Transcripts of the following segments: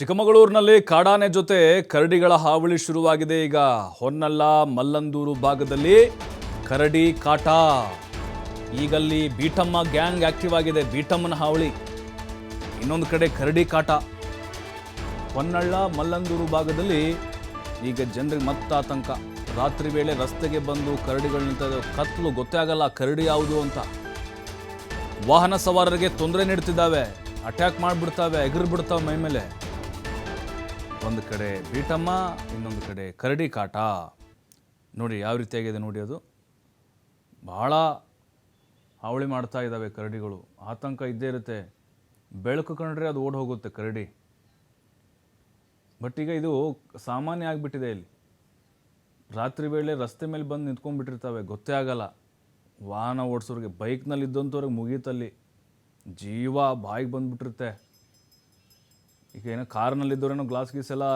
ಚಿಕ್ಕಮಗಳೂರಿನಲ್ಲಿ ಕಾಡಾನೆ ಜೊತೆ ಕರಡಿಗಳ ಹಾವಳಿ ಶುರುವಾಗಿದೆ. ಈಗ ಹೊನ್ನಲ್ಲ, ಮಲ್ಲಂದೂರು ಭಾಗದಲ್ಲಿ ಕರಡಿ ಕಾಟ. ಈಗಲ್ಲಿ ಬೀಟಮ್ಮ ಗ್ಯಾಂಗ್ ಆಕ್ಟಿವ್ ಆಗಿದೆ, ಬೀಟಮ್ಮನ ಹಾವಳಿ. ಇನ್ನೊಂದು ಕಡೆ ಕರಡಿ ಕಾಟ. ಹೊನ್ನಳ್ಳ, ಮಲ್ಲಂದೂರು ಭಾಗದಲ್ಲಿ ಈಗ ಜನರಿಗೆ ಮತ್ತೆ ಆತಂಕ. ರಾತ್ರಿ ವೇಳೆ ರಸ್ತೆಗೆ ಬಂದು ಕರಡಿಗಳು ನಿಂತಿದೆ ಕತ್ತಲು ಗೊತ್ತೇ ಆಗಲ್ಲ ಕರಡಿ ಯಾವುದು ಅಂತ. ವಾಹನ ಸವಾರರಿಗೆ ತೊಂದರೆ ನೀಡ್ತಿದ್ದಾವೆ, ಅಟ್ಯಾಕ್ ಮಾಡಿಬಿಡ್ತಾವೆ ಎಗರು ಬಿಡ್ತಾವೆ ಮೈ ಮೇಲೆ. ಒಂದು ಕಡೆ ಬೀಟಮ್ಮ, ಇನ್ನೊಂದು ಕಡೆ ಕರಡಿ ಕಾಟ. ನೋಡಿ, ಯಾವ ರೀತಿಯಾಗಿದೆ ನೋಡಿ ಅದು. ಭಾಳ ಹಾವಳಿ ಮಾಡ್ತಾ ಇದ್ದಾವೆ ಕರಡಿಗಳು. ಆತಂಕ ಇದ್ದೇ ಇರುತ್ತೆ. ಬೆಳಕು ಕಂಡ್ರೆ ಅದು ಓಡ್ ಹೋಗುತ್ತೆ ಕರಡಿ. ಬಟ್ ಈಗ ಇದು ಸಾಮಾನ್ಯ ಆಗಿಬಿಟ್ಟಿದೆ ಇಲ್ಲಿ. ರಾತ್ರಿ ವೇಳೆ ರಸ್ತೆ ಮೇಲೆ ಬಂದು ನಿಂತ್ಕೊಂಡ್ಬಿಟ್ಟಿರ್ತಾವೆ. ಗೊತ್ತೇ ಆಗಲ್ಲ. ವಾಹನ ಓಡಿಸೋರಿಗೆ ಬೈಕ್ನಲ್ಲಿ ಇದ್ದಂಥವ್ರಿಗೆ ಮುಗೀತಲ್ಲಿ. ಜೀವ ಬಾಯಿಗೆ ಬಂದ್ಬಿಟ್ಟಿರುತ್ತೆ. ಈಗ ಏನೋ ಕಾರ್ನಲ್ಲಿದ್ದವ್ರೇನೋ ಗ್ಲಾಸ್ ಗೀಸ್ ಎಲ್ಲ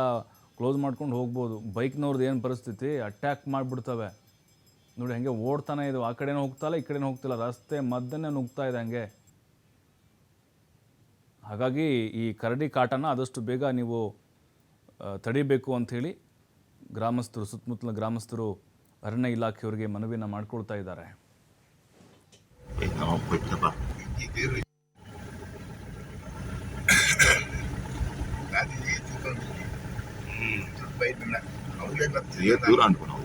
ಕ್ಲೋಸ್ ಮಾಡ್ಕೊಂಡು ಹೋಗ್ಬೋದು. ಬೈಕ್ನವ್ರದ್ದು ಏನು ಪರಿಸ್ಥಿತಿ? ಅಟ್ಯಾಕ್ ಮಾಡಿಬಿಡ್ತವೆ. ನೋಡಿ, ಹಾಗೆ ಓಡ್ತಾನೆ ಇದು. ಆ ಕಡೆನೂ ಹೋಗ್ತಾಯಿಲ್ಲ ಈ ಕಡೆನೂ ಹೋಗ್ತಿಲ್ಲ ರಸ್ತೆ ಮದ್ದನ್ನೇ ನುಗ್ತಾ ಇದೆ ಹಾಗೆ. ಹಾಗಾಗಿ ಈ ಕರಡಿ ಕಾಟನ ಆದಷ್ಟು ಬೇಗ ನೀವು ತಡಿಬೇಕು ಅಂಥೇಳಿ ಗ್ರಾಮಸ್ಥರು ಸುತ್ತಮುತ್ತಲ ಗ್ರಾಮಸ್ಥರು ಅರಣ್ಯ ಇಲಾಖೆಯವರಿಗೆ ಮನವಿನ ಮಾಡ್ಕೊಳ್ತಾ ಇದ್ದಾರೆ. ನಾವು ಕೊಟ್ಟಪ್ಪ ಬೈಟ್ ದೂರ ಅನ್ಕೊ ನಾವು